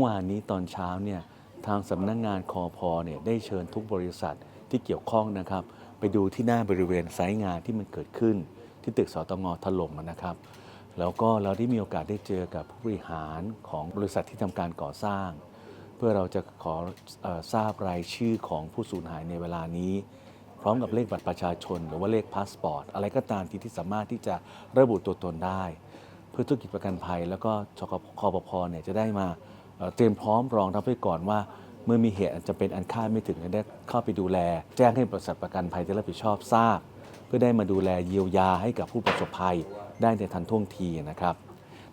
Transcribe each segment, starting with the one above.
อวานนี้ตอนเช้าเนี่ยทางสำนักงงานคอพอเนี่ยได้เชิญทุกบริษัทที่เกี่ยวข้องนะครับ ไปดูที่หน้าบริเวณไซต์งานที่มันเกิดขึ้น ที่ตึกสตงถล่มนะครับ แล้วก็เราได้มีโอกาสได้เจอกับผู้บริหารของบริษัทที่ทำการก่อสร้าง เพื่อเราจะขออทราบรายชื่อของผู้สูญหายในเวลานี้ พร้อมกับเลขบัตรประชาชน หรือว่าเลขพาสปอร์ตอะไรก็ตามที่ที่สามารถที่จะระบุตัวตนได้ เพื่อธุรกิจประกันภัย แล้วก็ชคอปพเนี่ยจะได้มา เตรียมพร้อมรองรับไว้ก่อนว่า เมื่อมีเหตุอันจะเป็นอันคาดไม่ถึงได้เข้าไปดูแล แจ้งให้บริษัทประกันภัยที่รับผิดชอบทราบ เพื่อได้มาดูแลเยียวยาให้กับผู้ประสบภัยได้ในทันท่วงทีนะครับ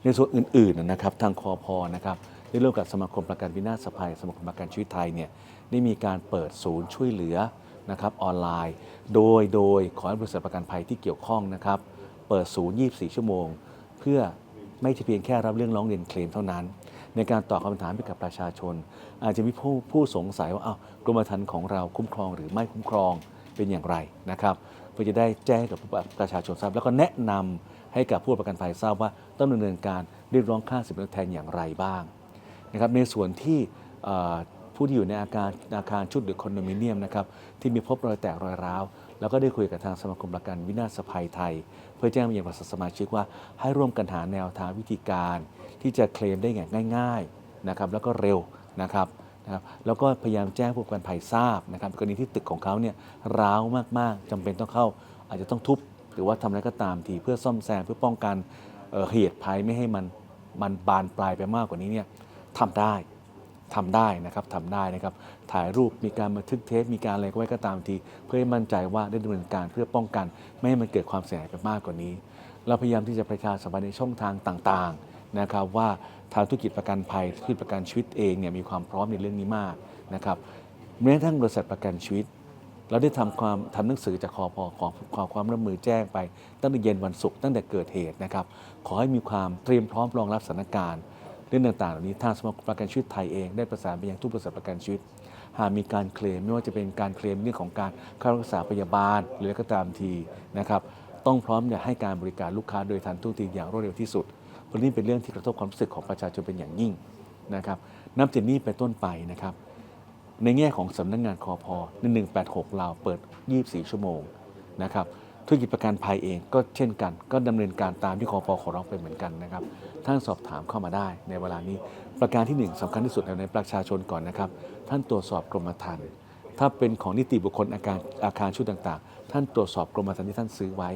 ในส่วนอื่นๆนะครับทางคอพอนะครับได้ร่วมกับสมาคมประกันวินาศภัย สมาคมประกันชีวิตไทยเนี่ยได้มีการเปิดศูนย์ช่วยเหลือนะครับออนไลน์ โดยโดยขอให้บริษัทประกันภัยที่เกี่ยวข้องนะครับ เปิดศูนย์ 24 ชั่วโมง เพื่อไม่ใช่เพียงแค่รับเรื่องร้องเรียนเคลมเท่านั้น ในการตอบคำถามให้กับประชาชน อาจจะมีผู้ผู้สงสัยว่าอ้าวกรมธรรม์ของเราคุ้มครองหรือไม่คุ้มครองเป็นอย่างไรนะครับเพื่อจะได้แจ้งกับประชาชนทราบ แล้วก็แนะนำให้กับผู้ประกันภัยทราบว่าต้องดำเนินการเรียกร้องค่าสินไหมทดแทนอย่างไรบ้างนะครับในส่วนที่ผู้ที่อยู่ในอาคารอาคารชุดหรือคอนโดมิเนียมนะครับที่มีพบรอยแตกรอยร้าวแล้วก็ได้คุยกับทางสมาคมประกันวินาศภัยไทย เพื่อแจ้งไปยังบริษัทสมาชิกว่าให้ร่วมกันหาแนวทางวิธีการ ที่จะเคลมได้อย่างง่ายๆนะครับแล้วก็เร็วนะครับนะครับแล้วก็พยายามแจ้งผู้ประกันภัยทราบนะครับกรณีที่ตึกของเขาเนี่ยร้าวมากๆจำเป็นต้องเข้าอาจจะต้องทุบ หรือว่าทำอะไรก็ตามทีเพื่อซ่อมแซมเพื่อป้องกันเเหตุภัยไม่ให้มันมันบานปลายไปมากกว่านี้เนี่ยทำได้ทำได้นะครับทำได้นะครับ ถ่ายรูปมีการบันทึกเทปมีการอะไรก็ไว้ก็ตามที เพื่อให้มั่นใจว่าได้ดำเนินการเพื่อป้องกัน ไม่ให้มันเกิดความเสียหายไปมากกว่านี้ เราพยายามที่จะประชาสัมพันธ์ในช่องทางต่างๆ นะครับว่าทางธุรกิจประกันภัยธุรกิจประกันชีวิตเองเนี่ยมีความพร้อมในเรื่องนี้มากนะครับแม้ทั่งบริษัทประกันชีวิต เราได้ทำความทำหนังสือจากคอพอขอขอความร่วมมือแจ้งไป ตั้งแต่เย็นวันศุกร์ตั้งแต่เกิดเหตุนะครับขอให้มีความเตรียมพร้อมรองรับสถานการณ์เรื่องต่างๆเหล่านี้ทางสมาคมประกันชีวิตไทยเองได้ประสานไปยังทุกบริษัทประกันชีวิต หากมีการเคลมไม่ว่าจะเป็นการเคลมเรื่องของการค่ารักษาพยาบาลหรือก็ตามทีนะครับต้องพร้อมอย่าให้การบริการลูกค้าโดยทันท่วงทีอย่างรวดเร็วที่สุด เพราะนี่เป็นเรื่องที่กระทบความรู้สึกของประชาชนเป็นอย่างยิ่งนะครับนับจากนี้เป็นต้นไปนะครับ ในแง่ของสำนักงงานคอพอ1186เราเปิด 24 ชั่วโมงนะครับธุรกิจประกันภัยเองก็เช่นกัน ก็ดำเนินการตามที่คอพอขอร้องไปเหมือนกันนะครับท่านสอบถามเข้ามาได้ในเวลานี้ ประการที่ 1สำคัญที่สุดในประชาชนก่อนนะครับ ท่านตรวจสอบกรมธรรม์ถ้าเป็นของนิติบุคคลอาคารอาคารชุดต่างๆ ท่านตรวจสอบกรมธรรม์ที่ท่านซื้อไว้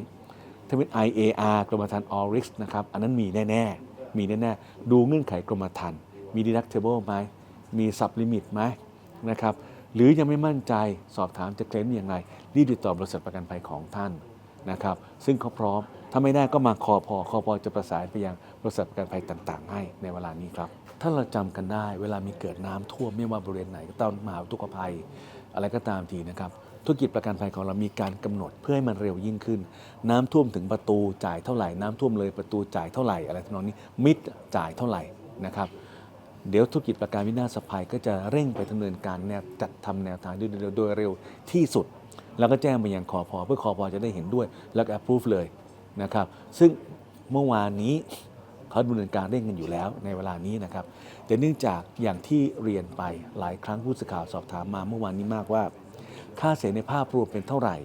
ถ้าเป็น IAR กรมธรรม์ All Risk นะครับ อันนั้นมีแน่ ๆ มีแน่ ๆ ดูเงื่อนไขกรมธรรม์มี deductible ไหม มี sub limit ไหมนะครับ หรือยังไม่มั่นใจสอบถามจะเคลมอย่างไร รีบติดต่อบริษัทประกันภัยของท่านนะครับ ซึ่งเขาพร้อม ถ้าไม่ได้ก็มาคอพอคอพอจะประสานไปยังบริษัทประกันภัยต่างๆ ให้ในเวลานี้ครับ ถ้าเราจำกันได้เวลามีเกิดน้ำท่วมไม่ว่าบริเวณไหนก็ตามมหาทุกภัย อะไรก็ตามทีนะครับ ธุรกิจประกันภัยของเรามีการกำหนดเพื่อให้มันเร็วยิ่งขึ้น น้ำท่วมถึงประตูจ่ายเท่าไหร่น้ำท่วมเลยประตูจ่ายเท่าไหร่อะไรทำนองนี้มิดจ่ายเท่าไหร่นะครับเดี๋ยวธุรกิจประกันวินาศภัยก็จะเร่งไปดำเนินการแนวจัดทำแนวทางโดยโดยเร็วที่สุด แล้วก็แจ้งไปยังคอพอเพื่อคอพอจะได้เห็นด้วย แล้วก็ approve เลยนะครับซึ่งเมื่อวานนี้เขาดำเนินการเร่งกันอยู่แล้วในเวลานี้นะครับแต่เนื่องจากอย่างที่เรียนไปหลายครั้งผู้สื่อข่าวสอบถามมาเมื่อวานนี้มากว่า ค่าเสียในภาพรวมเป็นเท่าไหร่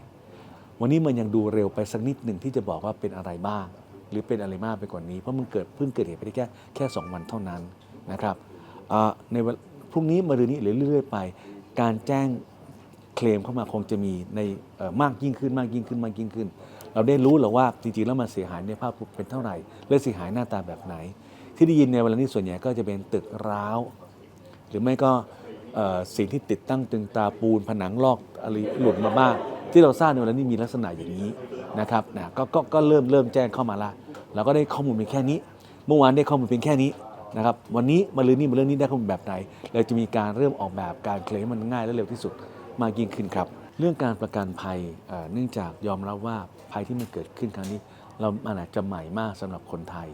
วันนี้มันยังดูเร็วไปสักนิดหนึ่งที่จะบอกว่าเป็นอะไรบ้าง หรือเป็นอะไรมากไปกว่านี้ เพราะมันเกิดเพิ่งเกิดเหตุไปได้แค่แค่2วันเท่านั้นนะครับในวันพรุ่งนี้มารืนนี้หรือเรื่อยๆไป การแจ้งเคลมเข้ามาคงจะมีในมากยิ่งขึ้นมากยิ่งขึ้นมากยิ่งขึ้น เราได้รู้แล้วว่าจริงๆแล้วมันเสียหายในภาพรวมเป็นเท่าไหร่ และเสียหายหน้าตาแบบไหน ที่ได้ยินในเวลานี้ส่วนใหญ่ก็จะเป็นตึกร้าว หรือไม่ก็ สิ่งที่ติดตั้งตึงตาปูนผนังลอกอะไรหลุดมาบ้างที่เราทราบในวันนี้มีลักษณะอย่างนี้นะครับนะกก็ก็เริ่มเริ่มแจ้งเข้ามาละเราก็ได้ข้อมูลเพียงแค่นี้ เมื่อวานได้ข้อมูลเพียงแค่นี้นะครับวันนี้มาลืนนี้มาเรื่องนี้ได้ข้อมูลแบบไหนเราจะมีการเริ่มออกแบบการเคลมมันง่ายและเร็วที่สุดมากยิ่งขึ้นครับ เรื่องการประกันภัยเนื่องจากยอมรับว่าภัยที่มันเกิดขึ้นครั้งนี้ เราอาจจะใหม่มากสำหรับคนไทย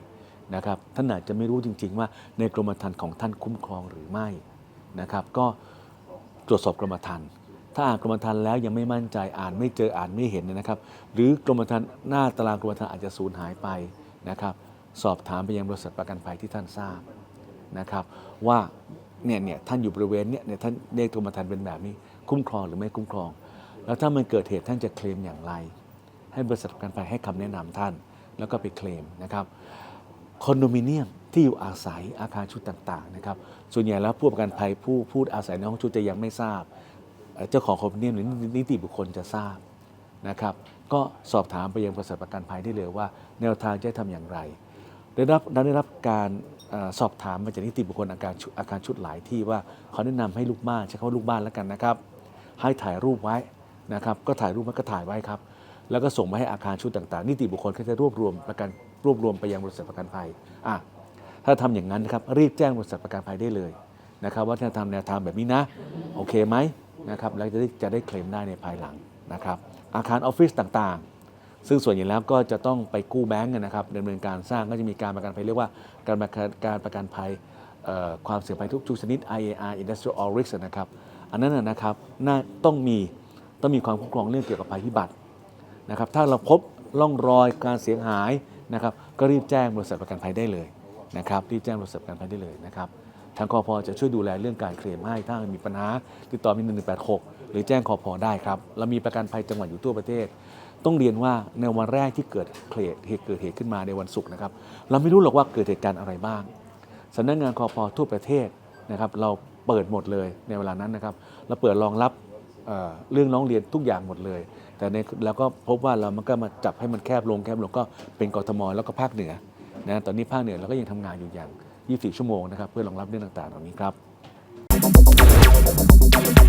นะครับท่านอาจจะไม่รู้จริง ๆ ว่าในกรมธรรม์ของท่านคุ้มครองหรือไม่ นะครับ ก็ตรวจสอบกรมธรรม์ถ้าอ่านกรมธรรม์แล้วยังไม่มั่นใจอ่านไม่เจออ่านไม่เห็นนะครับ หรือกรมธรรม์หน้าตารางกรมธรรม์อาจจะสูญหายไปนะครับ สอบถามไปยังบริษัทประกันภัยที่ท่านทราบนะครับ ว่าเนี่ยเนี่ยท่านอยู่บริเวณเนี่ยเนี่ยท่านเลขกรมธรรม์เป็นแบบนี้ คุ้มครองหรือไม่คุ้มครอง แล้วถ้ามันเกิดเหตุท่านจะเคลมอย่างไร ให้บริษัทประกันภัยให้คำแนะนำท่าน แล้วก็ไปเคลมนะครับ คอนโดมิเนียมที่อยู่อาศัยอาคารชุดต่างๆนะครับส่วนใหญ่แล้วผู้ประกันภัยผู้ผู้อาศัยในห้องชุดจะยังไม่ทราบ เจ้าของคอนโดมิเนียมหรือนิติบุคคลจะทราบนะครับก็สอบถามไปยังบริษัทประกันภัยได้เลยว่า แนวทางจะทำอย่างไร ได้รับได้รับการสอบถามมาจากนิติบุคคลอาการอาคารชุดหลายที่ว่าเขาแนะนำให้ลูกบ้านใช้คำว่าลูกบ้านแล้วกันนะครับ ให้ถ่ายรูปไว้นะครับ ก็ถ่ายรูปไว้ก็ถ่ายไว้ครับ แล้วก็ส่งมาให้อาคารชุดต่างๆ นิติบุคคลก็จะรวบรวมประกัน รวบรวมไปยังบริษัทประกันภัยอะถ้าทำอย่างนั้นนะครับรีบแจ้งบริษัทประกันภัยได้เลยนะครับว่าถ้าทำแนวทางแบบนี้นะ โอเคไหมนะครับแล้วจะได้จะได้เคลมได้ในภายหลังนะครับ อาคารออฟฟิศต่างๆ ซึ่งส่วนใหญ่แล้วก็จะต้องไปกู้แบงก์นะครับดำเนินการสร้างก็จะมีการประกันภัยเรียกว่าการประกันการประกันภัยความเสี่ยงภัยทุกทุกชนิด IAR Industrial Risk นะครับ อันนั้นนะนะครับน่าต้องมีต้องมีความคุ้มครองเรื่องเกี่ยวกับภัยพิบัตินะครับ ถ้าเราพบร่องรอยการเสียหาย นะครับก็รีบแจ้งบริษัทประกันภัยได้เลยนะครับรีบแจ้งบริษัทประกันภัยได้เลยนะครับทางคอพอจะช่วยดูแลเรื่องการเคลมให้ถ้ามีปัญหาติดต่อมี1186 หรือแจ้งคอพอได้ครับเรามีประกันภัยจังหวัดอยู่ทั่วประเทศ ต้องเรียนว่าในวันแรกที่เกิดเคลดเหตุเกิดเหตุขึ้นมาในวันศุกร์นะครับเราไม่รู้หรอกว่าเกิดเหตุการณ์อะไรบ้างสำนักงานคอพอทั่วประเทศนะครับเราเปิดหมดเลยในเวลานั้นนะครับ เราเปิดรองรับเเรื่องร้องเรียนทุกอย่างหมดเลย แต่ในเราก็พบว่าเรามันก็มาจับให้มันแคบลงแคบลงก็เป็นกทมแล้วก็ภาคเหนือนะตอนนี้ภาคเหนือเราก็ยังทำงานอยู่อย่าง 24 ชั่วโมงนะครับเพื่อรองรับเรื่องต่างๆเหล่านี้ครั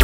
บ